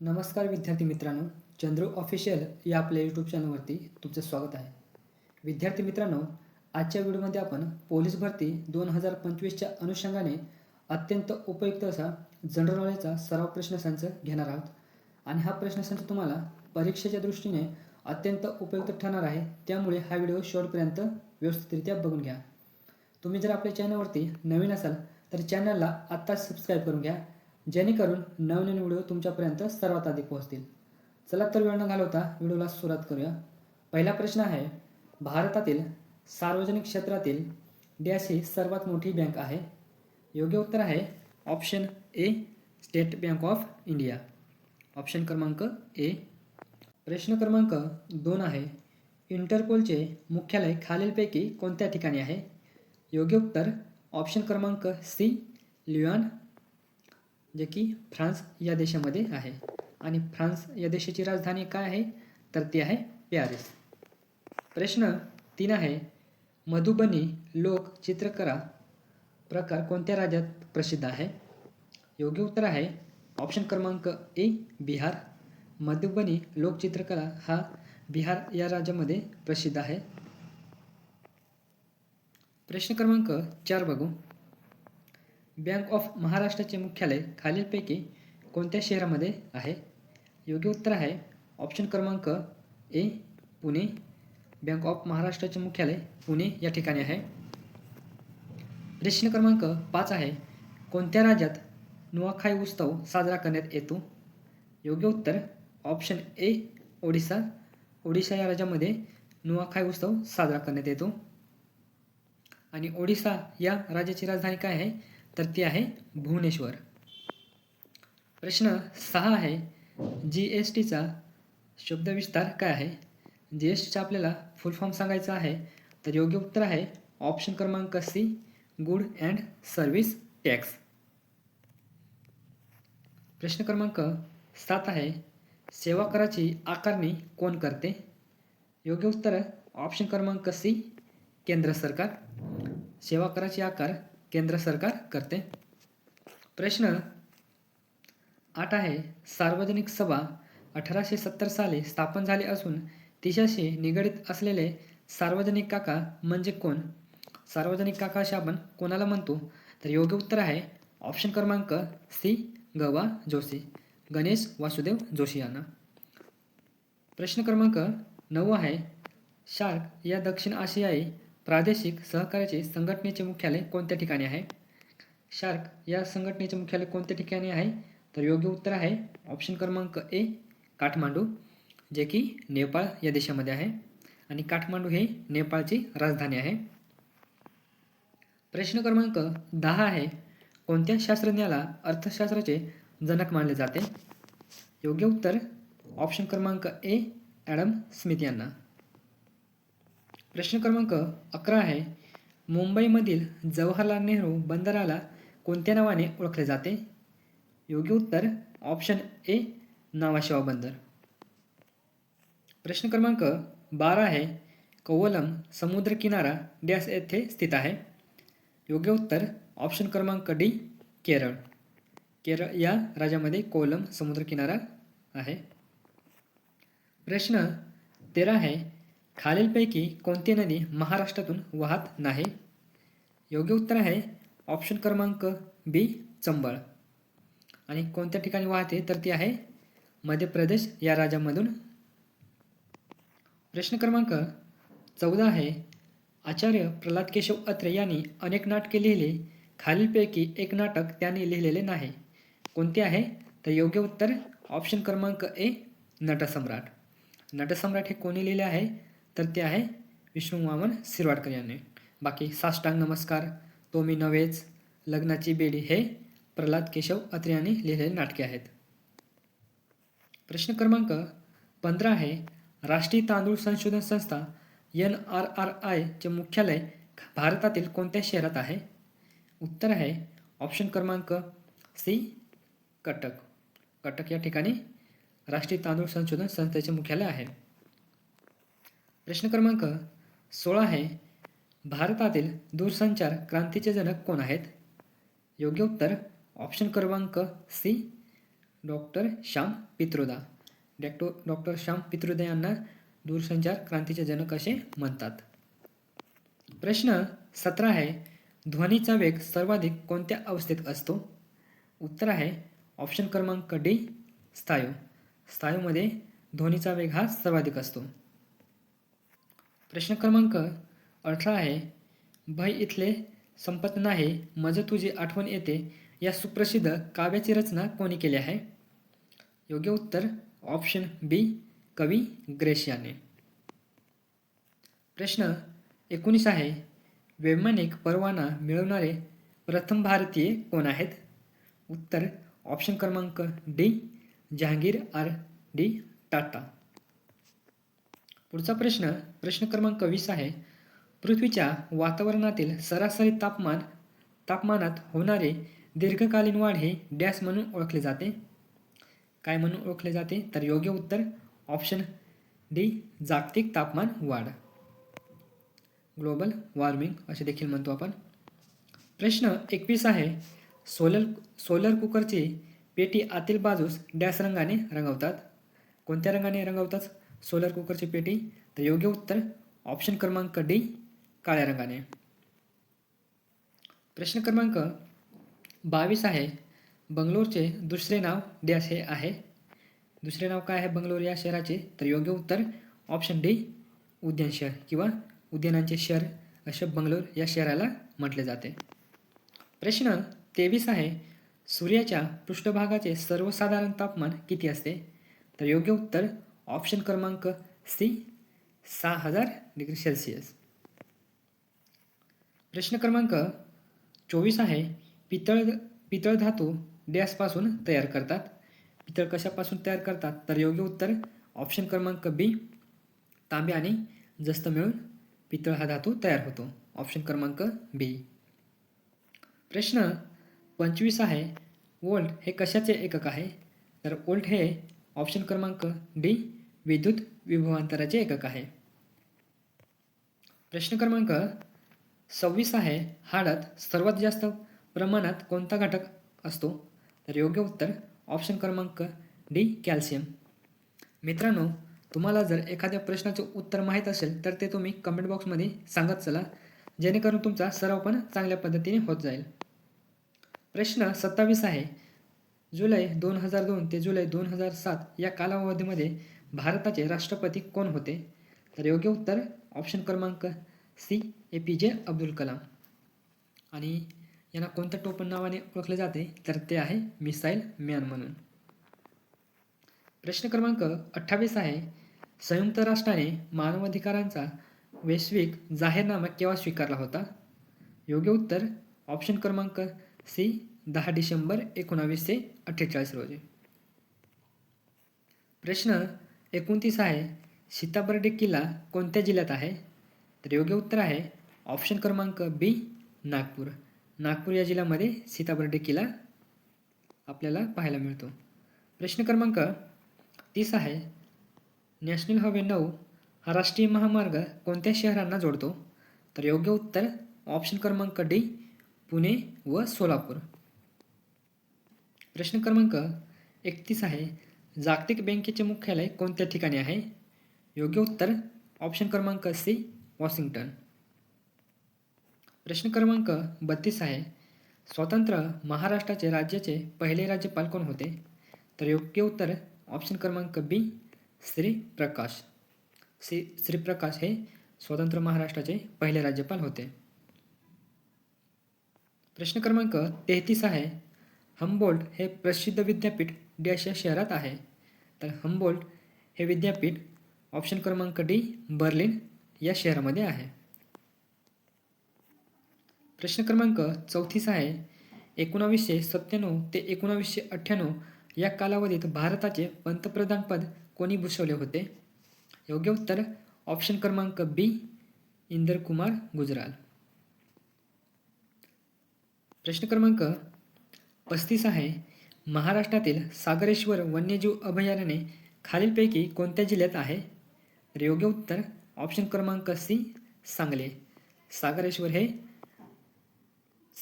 नमस्कार विद्यार्थी मित्रांनो चंद्रू ऑफिशियल या आपल्या यूट्यूब चॅनलवरती तुमचं स्वागत आहे. विद्यार्थी मित्रांनो आजच्या व्हिडिओमध्ये आपण पोलीस भरती दोन हजार पंचवीसच्या अनुषंगाने अत्यंत उपयुक्त असा जनरल नॉलेजचा सराव प्रश्नसंच घेणार आहोत. आणि हा प्रश्नसंच तुम्हाला परीक्षेच्या दृष्टीने अत्यंत उपयुक्त ठरणार आहे. त्यामुळे हा व्हिडिओ शेवटपर्यंत व्यवस्थितरित्या बघून घ्या. तुम्ही जर आपल्या चॅनलवरती नवीन असाल तर चॅनलला आत्ताच सबस्क्राईब करून घ्या. जेणेकरून नवनवीन व्हिडिओ तुमच्यापर्यंत सर्वात आधी पोहोचतील. चला तर वेळ न घालवता व्हिडिओला सुरुवात करूया. पहिला प्रश्न आहे भारतातील सार्वजनिक क्षेत्रातील डॅश ही सर्वात मोठी बँक आहे. योग्य उत्तर आहे option A State Bank of India. Option क्रमांक ए. प्रश्न क्रमांक दोन आहे इंटरपोलचे मुख्यालय खालीलपैकी कोणत्या ठिकाणी आहे? योग्य उत्तर ऑप्शन क्रमांक सी लिओन जे की फ्रान्स या देशामध्ये आहे. आणि फ्रान्स या देशाची राजधानी काय आहे? तर ती आहे पॅरिस. प्रश्न तीन आहे मधुबनी लोक चित्रकला प्रकार कोणत्या राज्यात प्रसिद्ध आहे? योग्य उत्तर आहे ऑप्शन क्रमांक ए बिहार. मधुबनी लोकचित्रकला हा बिहार या राज्यामध्ये प्रसिद्ध आहे. प्रश्न क्रमांक चार बघू. बँक ऑफ महाराष्ट्राचे मुख्यालय खालीलपैकी कोणत्या शहरामध्ये आहे? योग्य उत्तर आहे. ऑप्शन क्रमांक ए पुणे. बँक ऑफ महाराष्ट्राचे मुख्यालय पुणे या ठिकाणी आहे. प्रश्न क्रमांक पाच आहे. कोणत्या राज्यात नुआखाई उत्सव साजरा करण्यात येतो? योग्य उत्तर ऑप्शन ए ओडिसा. ओडिशा या राज्यामध्ये नुआखाई उत्सव साजरा करण्यात येतो. आणि ओडिसा या राज्याची राजधानी काय आहे? तर ती आहे भुवनेश्वर. प्रश्न सहा आहे जी एस टीचा शब्दविस्तार काय आहे? जी एस टीचा आपल्याला फुल फॉर्म सांगायचा आहे तर योग्य उत्तर आहे ऑप्शन क्रमांक C good and service tax प्रश्न क्रमांक सात आहे सेवा कराची आकारणी कोण करते? योग्य उत्तर ऑप्शन क्रमांक सी केंद्र सरकार. सेवा कराची आकार केंद्र सरकार करते. प्रश्न आठ आहे. सार्वजनिक सभा अठराशे सत्तर साली स्थापन झाली असून तिच्याशी निगडीत असलेले सार्वजनिक काका म्हणजे कोण? सार्वजनिक काका असे आपण कोणाला म्हणतो? तर योग्य उत्तर आहे ऑप्शन क्रमांक सी गवा जोशी. गणेश वासुदेव जोशी यांना. प्रश्न क्रमांक नऊ आहे. शार्क या दक्षिण आशियाई प्रादेशिक सहकार्याचे संघटनेचे मुख्यालय कोणत्या ठिकाणी आहे? शार्क या संघटनेचे मुख्यालय कोणत्या ठिकाणी आहे? तर योग्य उत्तर आहे ऑप्शन क्रमांक ए काठमांडू जे की नेपाळ या देशामध्ये आहे. आणि काठमांडू हे नेपाळची राजधानी आहे. प्रश्न क्रमांक दहा आहे कोणत्या शास्त्रज्ञाला अर्थशास्त्राचे जनक मानले जाते? योग्य उत्तर ऑप्शन क्रमांक ए ॲडम स्मिथ यांना. प्रश्न क्रमांक अकरा आहे. मुंबईमधील जवाहरलाल नेहरू बंदराला कोणत्या नावाने ओळखले जाते? योग्य उत्तर ऑप्शन ए नावाशिवा बंदर. प्रश्न क्रमांक बारा आहे. कोवलम समुद्रकिनारा डॅश येथे स्थित आहे. योग्य उत्तर ऑप्शन क्रमांक डी केरळ. केरळ या राज्यामध्ये कोवलम समुद्रकिनारा आहे. प्रश्न तेरा आहे. खालीलपैकी कोणती नदी महाराष्ट्रातून वाहत नाही? योग्य उत्तर आहे ऑप्शन क्रमांक बी चंबळ. आणि कोणत्या ठिकाणी वाहते तर ती आहे मध्य प्रदेश या राज्यामधून. प्रश्न क्रमांक चौदा आहे. आचार्य प्रल्हाद केशव अत्रे यांनी अनेक नाटके लिहिले. खालीलपैकी एक नाटक त्यांनी लिहिलेले नाही. कोणते आहे? तर योग्य उत्तर ऑप्शन क्रमांक ए नटसम्राट. नटसम्राट हे कोणी लिहिले आहे? तर ते आहे विष्णू वामन शिरवाडकर यांनी. बाकी साष्टांग नमस्कार तो मी नव्हेच लग्नाची बेडी हे प्रल्हाद केशव अत्रे यांनी लिहिलेले नाटके आहेत. प्रश्न क्रमांक पंधरा आहे राष्ट्रीय तांदूळ संशोधन संस्था एन आर आर आयचे मुख्यालय भारतातील कोणत्या शहरात आहे? उत्तर आहे ऑप्शन क्रमांक सी कटक. कटक या ठिकाणी राष्ट्रीय तांदूळ संशोधन संस्थेचे मुख्यालय आहे. प्रश्न क्रमांक सोळा आहे. भारतातील दूरसंचार क्रांतीचे जनक कोण आहेत? योग्य उत्तर ऑप्शन क्रमांक C doctor Shyam Pitroda. Doctor doctor Shyam Pitroda यांना दूरसंचार क्रांतीचे जनक असे म्हणतात. प्रश्न सतरा आहे. ध्वनीचा वेग सर्वाधिक कोणत्या अवस्थेत असतो? उत्तर आहे ऑप्शन क्रमांक डी स्थायू. स्थायूमध्ये ध्वनीचा वेग हा सर्वाधिक असतो. प्रश्न क्रमांक अठरा आहे. भय इथले संपत नाही मज तुझी आठवण येते. या सुप्रसिद्ध काव्याची रचना कोणी केली आहे? योग्य उत्तर ऑप्शन बी कवी ग्रेशियाने. प्रश्न एकोणीस आहे. वैमानिक परवाना मिळवणारे प्रथम भारतीय कोण आहेत? उत्तर ऑप्शन क्रमांक D Jahangir R D Tata. पुढचा प्रश्न प्रश्न क्रमांक वीस आहे. पृथ्वीच्या वातावरणातील सरासरी तापमान तापमानात होणारे दीर्घकालीन वाढ हे डॅश म्हणून ओळखले जाते. काय म्हणून ओळखले जाते? तर योग्य उत्तर ऑप्शन डी जागतिक तापमान वाढ. ग्लोबल वॉर्मिंग असे देखील म्हणतो आपण. प्रश्न एकवीस आहे. सोलर सोलर कुकरची पेटी आतील बाजूस डॅश रंगाने रंगवतात. कोणत्या रंगाने रंगवतात? सोलर कुकरची पेटी तर योग्य उत्तर ऑप्शन क्रमांक डी काळ्या रंगाने. प्रश्न क्रमांक बावीस आहे. बंगलोरचे दुसरे नाव डॅश हे आहे. दुसरे नाव काय आहे बंगलोर या शहराचे? तर योग्य उत्तर ऑप्शन डी उद्यान शहर किंवा उद्यानांचे शहर असे बंगलोर या शहराला म्हटले जाते. प्रश्न तेवीस आहे. सूर्याच्या पृष्ठभागाचे सर्वसाधारण तापमान किती असते? तर योग्य उत्तर ऑप्शन क्रमांक सी सहा हजार डिग्री सेल्सिअस. प्रश्न क्रमांक चोवीस आहे. पितळ पितळ धातू डॅशपासून तयार करतात. पितळ कशापासून तयार करतात? तर योग्य उत्तर ऑप्शन क्रमांक बी तांबे आणि जस्त मिळून पितळ हा धातू तयार होतो. ऑप्शन क्रमांक बी. प्रश्न पंचवीस आहे. वोल्ट हे कशाचे एकक आहे? तर वोल्ट हे ऑप्शन क्रमांक डी विद्युत विभवांतराचे एकक आहे. प्रश्न क्रमांक सव्वीस आहे. हाडात सर्वात जास्त प्रमाणात कोणता घटक असतो? तर योग्य उत्तर ऑप्शन क्रमांक डी कॅल्शियम. मित्रांनो तुम्हाला जर एखाद्या प्रश्नाचं उत्तर माहीत असेल तर ते तुम्ही कमेंट बॉक्समध्ये सांगत चला. जेणेकरून तुमचा सराव पण चांगल्या पद्धतीने होत जाईल. प्रश्न सत्तावीस आहे. जुलै दोन हजार दोन ते जुलै दोन हजार सात या कालावधीमध्ये भारताचे राष्ट्रपती कोण होते? तर योग्य उत्तर ऑप्शन क्रमांक सी ए पी जे अब्दुल कलाम. आणि यांना कोणत्या टोपण नावाने ओळखले जाते? तर ते आहे मिसाईल मॅन म्हणून. प्रश्न क्रमांक अठ्ठावीस आहे. संयुक्त राष्ट्राने मानवाधिकारांचा वैश्विक जाहीरनामा केव्हा स्वीकारला होता? योग्य उत्तर ऑप्शन क्रमांक सी दहा डिसेंबर एकोणावीसशे अठ्ठेचाळीस रोजी. प्रश्न एकोणतीस आहे. सीताबर्डी किल्ला कोणत्या जिल्ह्यात आहे? तर योग्य उत्तर आहे. ऑप्शन क्रमांक बी नागपूर. नागपूर या जिल्ह्यामध्ये सीताबर्डी किल्ला आपल्याला पाहायला मिळतो. प्रश्न क्रमांक तीस आहे. नॅशनल हायवे नऊ हा राष्ट्रीय महामार्ग कोणत्या शहरांना जोडतो? तर योग्य उत्तर ऑप्शन क्रमांक डी पुणे व सोलापूर. प्रश्न क्रमांक एकतीस आहे. जागतिक बँकेचे मुख्यालय कोणत्या ठिकाणी आहे? योग्य उत्तर ऑप्शन क्रमांक सी वॉशिंग्टन. प्रश्न क्रमांक बत्तीस आहे. स्वतंत्र महाराष्ट्राचे राज्याचे पहिले राज्यपाल कोण होते? तर योग्य उत्तर ऑप्शन क्रमांक बी श्रीप्रकाश श्री श्रीप्रकाश हे स्वतंत्र महाराष्ट्राचे पहिले राज्यपाल होते. प्रश्न क्रमांक तेहतीस आहे. हम्बोल्ट हे प्रसिद्ध विद्यापीठ डॅश या शहरात आहे. तर हंबोल्ट हे विद्यापीठ ऑप्शन क्रमांक डी बर्लिन या शहरामध्ये आहे. प्रश्न क्रमांक चौतीस आहे. एकोणावीसशे सत्त्याण्णव ते एकोणावीसशे अठ्ठ्याण्णव या कालावधीत भारताचे पंतप्रधानपद कोणी भूषवले होते? योग्य उत्तर ऑप्शन क्रमांक बी इंदर कुमार गुजराल. प्रश्न क्रमांक पस्तीस आहे. महाराष्ट्रातील सागरेश्वर वन्यजीव अभयारण्य खालीलपैकी कोणत्या जिल्ह्यात आहे? तर योग्य उत्तर ऑप्शन क्रमांक सी सांगली. सागरेश्वर हे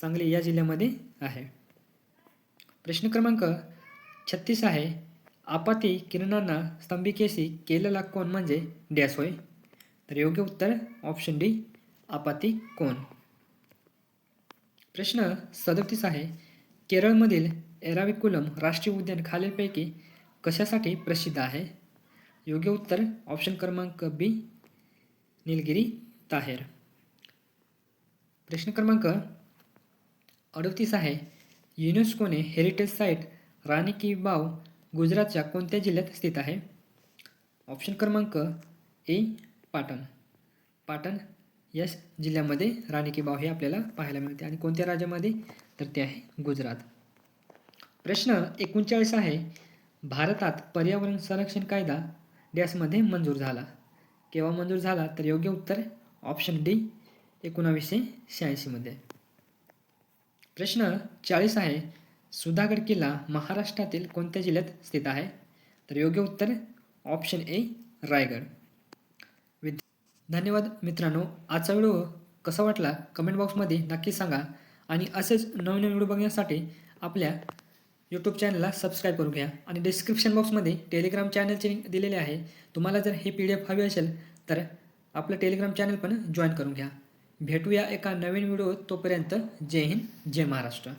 सांगली या जिल्ह्यामध्ये आहे. प्रश्न क्रमांक छत्तीस आहे. आपाती किरणांना स्तंभिकेशी केलेला कोण म्हणजे डॅश होय तर योग्य उत्तर ऑप्शन डी आपाती कोण? प्रश्न सदतीस आहे. केरळमधील एराविकुलम राष्ट्रीय उद्यान खालीलपैकी कशासाठी प्रसिद्ध आहे? योग्य उत्तर ऑप्शन क्रमांक बी निलगिरी ताहेर. प्रश्न क्रमांक अडतीस आहे. युनेस्कोने हेरिटेज साईट राणी की बाव गुजरातच्या कोणत्या जिल्ह्यात स्थित आहे? ऑप्शन क्रमांक ए पाटण. पाटण या जिल्ह्यामध्ये राणी की बाव हे आपल्याला पाहायला मिळते. आणि कोणत्या राज्यामध्ये? तर ते आहे गुजरात. प्रश्न एकोणचाळीस आहे. भारतात पर्यावरण संरक्षण कायदा डॅशमध्ये मंजूर झाला. केव्हा मंजूर झाला? तर योग्य उत्तर ऑप्शन डी एकोणावीसशे शहाऐंशीमध्ये प्रश्न चाळीस आहे. सुधागड किल्ला महाराष्ट्रातील कोणत्या जिल्ह्यात स्थित आहे? तर योग्य उत्तर ऑप्शन ए रायगड. विद धन्यवाद मित्रांनो. आजचा व्हिडिओ कसा वाटला? कमेंट बॉक्समध्ये नक्की सांगा. आणि असेच नवीन नवीन व्हिडिओ बघण्यासाठी आपल्या यूट्यूब चॅनलला सबस्क्राईब करून घ्या. आणि डिस्क्रिप्शन बॉक्समध्ये टेलिग्राम चॅनलचे लिंक दिलेले आहे. तुम्हाला जर हे पी डी एफ हवी असेल तर आपलं टेलिग्राम चॅनल पण जॉईन करून घ्या. भेटूया एका नवीन व्हिडिओ तोपर्यंत जय हिंद जय महाराष्ट्र.